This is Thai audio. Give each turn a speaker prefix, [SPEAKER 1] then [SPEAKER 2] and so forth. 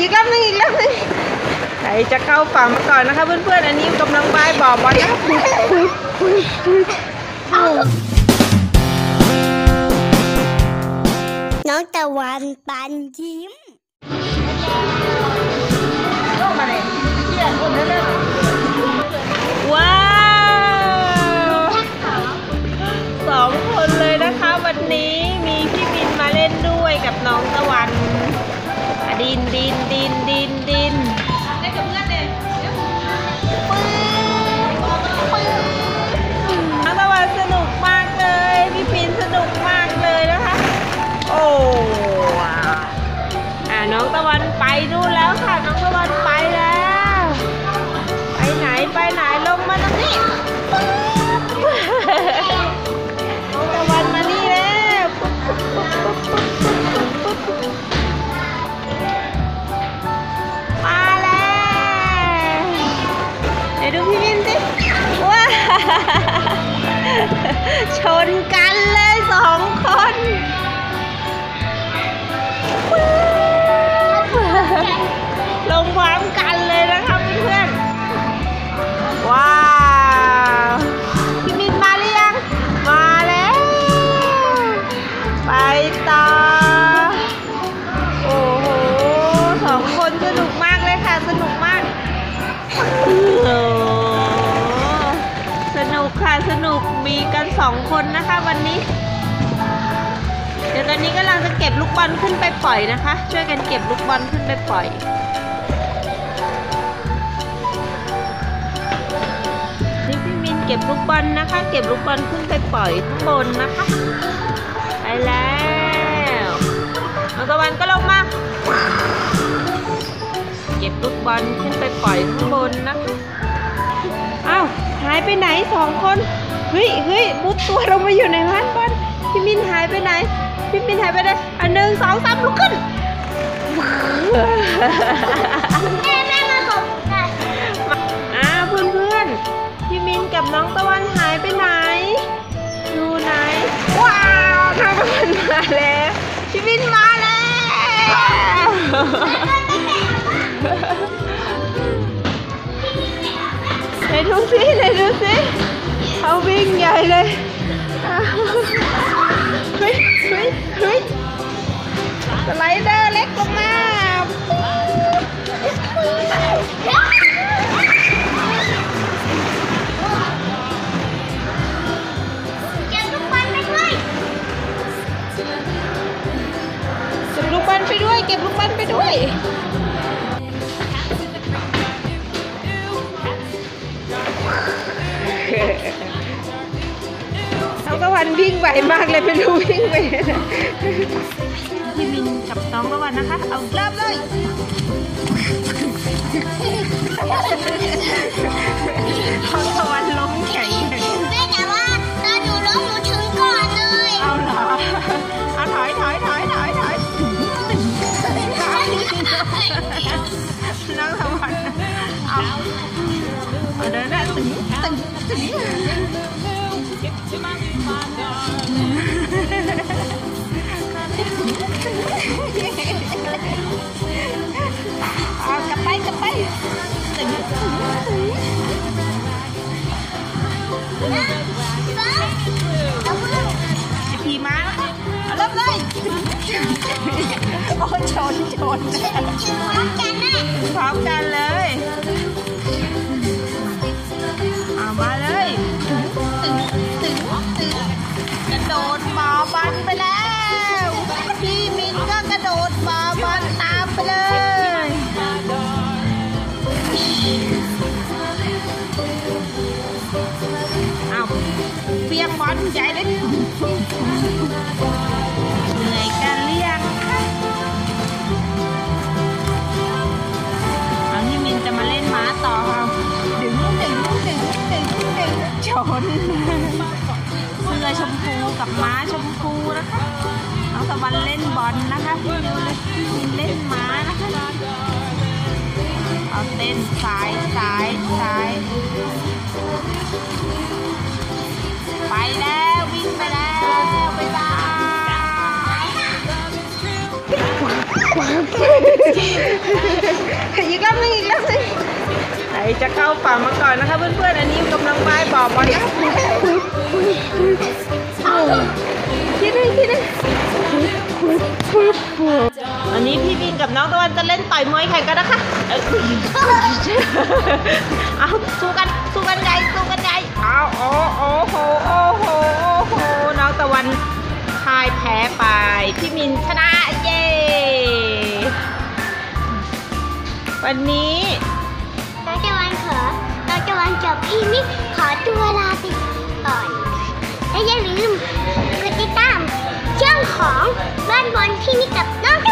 [SPEAKER 1] อีกรอบนึงอีกรอบนึงใครจะเข้าฝั่งมาก่อนนะคะ เพื่อนๆ อันนี้กำลังบายบ่อบอลนะ
[SPEAKER 2] น้องตะวันปันยิ้ม
[SPEAKER 1] ว้ ดูพี่วินสิว้าชนกันเลยสองคน กันสองคนนะคะวันนี้ เดี๋ยวตอนนี้กำลังจะเก็บลูกบอลขึ้นไปปล่อยนะคะ ช่วยกันเก็บลูกบอลขึ้นไปปล่อยนี่พี่มินเก็บลูกบอลนะคะ เก็บลูกบอลขึ้นไปปล่อยข้างบนนะคะ ไปแล้วน้องตะวันก็ลงมา เก็บลูกบอลขึ้นไปปล่อยข้างบนนะคะ อ้าวหายไปไหนสองคน เฮ้ยเฮ้ยมุดตัวลงมาอยู่ในบ้านบอลพี่มินหายไปไหน พี่มินหายไปไหนอันหนึ่งสองสามลุกขึ้น
[SPEAKER 2] แม่แม่มาบอกกัน
[SPEAKER 1] อ้าวเพื่อนๆพี่มินกับน้องตะวันหายไปไหน อยู่ไหน ว้าวน้องตะวันมาแล้วพี่มินมาแล้วไหนดูสิไหนดูสิ เขาวิ่งใหญ่เลยอ้าวเฮ้ยเฮ้ยเฮ้ยสไลเดอร์เล็กลงมา
[SPEAKER 2] เก็บลูกบอลไปด้วย
[SPEAKER 1] เก็บลูกบอลไปด้วย วยน้องตะวันวิ่งไหวมากเลยไม่รู้วิ่งไปไหนพี่มินกับน้องตะวันนะคะ เอาเริ่มเลยน้องตะวันล้มแข็งเลย
[SPEAKER 2] แม่แต่ว่าตอนหนูล้มหนูถึงก่อนเลย
[SPEAKER 1] เอาเหรอ เอาถอยถอยถอยถอยถอยน้องตะวันเอาเอาเดินได้ตึงตึงตึง ชน
[SPEAKER 2] พร้อมกันนะ
[SPEAKER 1] พร้อมกันเลยเอามาเลยตึงตึงตึงตึงกระโดดบาบันไปแล้วพี่มินก็กระโดดบาบันตามไปเลยเอาเปียงบอลใหญ่เลย กับม้าชมพูนะคะน้องตะวันเล่นบอลนะคะพี่มิวเล่นพี่มินเล่นม้านะคะเอาเต้นสายสายสายไปแล้ววิ่งไปแล้วบ๊ายบายอีกรอบหนึงอีกรอบนึงไหนจะเข้าฝั่งมาก่อนนะคะเพื่อนๆอันนี้กำลังว่ายบ่อบอลนะ คิดเลยคิดเลยอันนี้พี่บินกับน้องตะวันจะเล่นต่อยมวยแข่งกันนะคะ เอ้าสู้กันสู้กันใหญ่สู้กันใหญ่เอาโอ้โอ้โหโอ้โหโอ้โหน้องตะวันพ่ายแพ้ไป พี่มินชนะเย้วันนี้
[SPEAKER 2] ตอนจะวันขอตอนจะวันกับพี่มิขอตัวลาไป ลืมกดติดตามช่องของบ้านบอลที่นี่กับน้อง